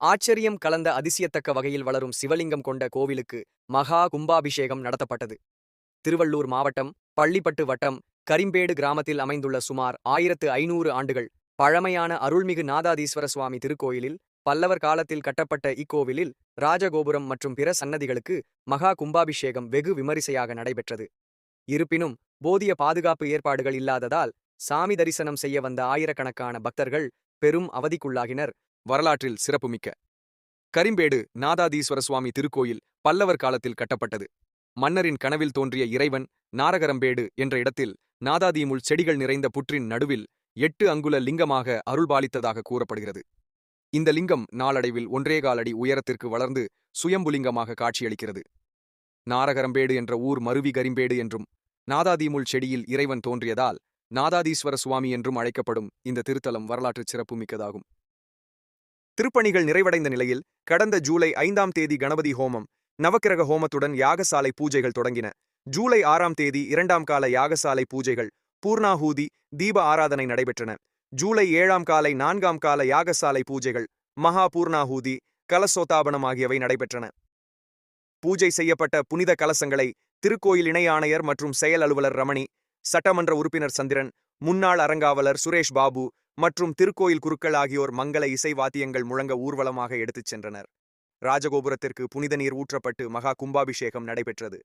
ஆச்சரியம் கலந்த அதிசயத்தக்க வகையில் வளரும் சிவலிங்கம் கொண்ட கோவிலுக்கு மகா கும்பாபிஷேகம் நடத்தப்பட்டது. திருவள்ளூர் மாவட்டம் பள்ளிப்பட்டு வட்டம் கரிம்பேடு கிராமத்தில் அமைந்துள்ள சுமார் ஆயிரத்து ஐநூறு ஆண்டுகள் பழமையான அருள்மிகு நாதாதீஸ்வர சுவாமி திருக்கோயிலில் பல்லவர் காலத்தில் கட்டப்பட்ட இக்கோவிலில் ராஜகோபுரம் மற்றும் பிற சன்னதிகளுக்கு மகா கும்பாபிஷேகம் வெகு விமரிசையாக நடைபெற்றது. இருப்பினும் போதிய பாதுகாப்பு ஏற்பாடுகள் இல்லாததால் சாமி தரிசனம் செய்ய வந்த ஆயிரக்கணக்கான பக்தர்கள் பெரும் அவதிக்குள்ளாகினர். வரலாற்றில் சிறப்புமிக்க. கரிம்பேடு நாதாதீஸ்வர சுவாமி திருக்கோயில் பல்லவர் காலத்தில் கட்டப்பட்டது. மன்னரின் கனவில் தோன்றிய இறைவன் நாரகரம்பேடு என்ற இடத்தில் நாதாதீமுள் செடிகள் நிறைந்த புற்றின் நடுவில் எட்டு அங்குல லிங்கமாக அருள்பாலித்ததாக கூறப்படுகிறது. இந்த லிங்கம் நாளடைவில் ஒன்றேகால் அடி உயரத்திற்கு வளர்ந்து சுயம்புலிங்கமாக காட்சியளிக்கிறது. நாரகரம்பேடு என்ற ஊர் மருவி கரிம்பேடு என்றும் நாதாதீமுள் செடியில் இறைவன் தோன்றியதால் நாதாதீஸ்வர சுவாமி என்றும் அழைக்கப்படும் இந்த திருத்தலம் வரலாற்று சிறப்புமிக்கதாகும். திருப்பணிகள் நிறைவடைந்த நிலையில் கடந்த ஜூலை ஐந்தாம் தேதி கணபதி ஹோமம் நவக்கிரக ஹோமத்துடன் யாகசாலை பூஜைகள் தொடங்கின. ஜூலை ஆறாம் தேதி இரண்டாம் கால யாகசாலை பூஜைகள் பூர்ணாஹூதி தீப ஆராதனை நடைபெற்றன. ஜூலை ஏழாம் காலை நான்காம் கால யாகசாலை பூஜைகள் மகா பூர்ணாஹூதி கலசோத்தாபனம் ஆகியவை நடைபெற்றன. பூஜை செய்யப்பட்ட புனித கலசங்களை திருக்கோயில் இணை ஆணையர் மற்றும் செயல் அலுவலர் ரமணி சட்டமன்ற உறுப்பினர் சந்திரன் முன்னாள் அரங்காவலர் சுரேஷ் பாபு மற்றும் திருக்கோயில் குருக்கள் ஆகியோர் மங்கள இசை வாத்தியங்கள் முழங்க ஊர்வலமாக எடுத்துச் சென்றனர். ராஜகோபுரத்திற்கு புனித நீர் ஊற்றப்பட்டு மகா கும்பாபிஷேகம் நடைபெற்றது.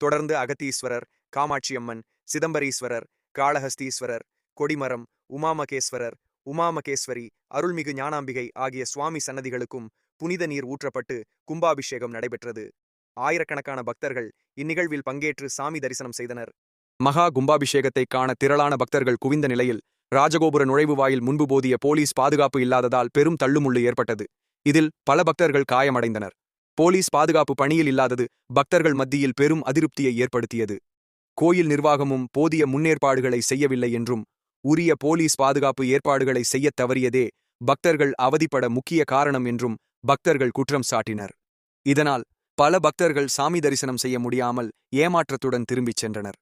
தொடர்ந்து அகத்தீஸ்வரர் காமாட்சியம்மன் சிதம்பரீஸ்வரர் காளஹஸ்தீஸ்வரர் கொடிமரம் உமாமகேஸ்வரர் உமாமகேஸ்வரி அருள்மிகு ஞானாம்பிகை ஆகிய சுவாமி சன்னதிகளுக்கும் புனித நீர் ஊற்றப்பட்டு கும்பாபிஷேகம் நடைபெற்றது. ஆயிரக்கணக்கான பக்தர்கள் இந்நிகழ்வில் பங்கேற்று சாமி தரிசனம் செய்தனர். மகா கும்பாபிஷேகத்தை காண திரளான பக்தர்கள் குவிந்த நிலையில் ராஜகோபுர நுழைவு வாயில் முன்பு போதிய போலீஸ் பாதுகாப்பு இல்லாததால் பெரும் தள்ளுமுள்ளு ஏற்பட்டது. இதில் பல பக்தர்கள் காயமடைந்தனர். போலீஸ் பாதுகாப்பு பணியில் இல்லாதது பக்தர்கள் மத்தியில் பெரும் அதிருப்தியை ஏற்படுத்தியது. கோயில் நிர்வாகமும் போதிய முன்னேற்பாடுகளை செய்யவில்லை என்றும் உரிய போலீஸ் பாதுகாப்பு ஏற்பாடுகளை செய்யத் தவறியதே பக்தர்கள் அவதிப்பட முக்கிய காரணம் என்றும் பக்தர்கள் குற்றம் சாட்டினர். இதனால் பல பக்தர்கள் சாமி தரிசனம் செய்ய முடியாமல் ஏமாற்றத்துடன் திரும்பிச் சென்றனர்.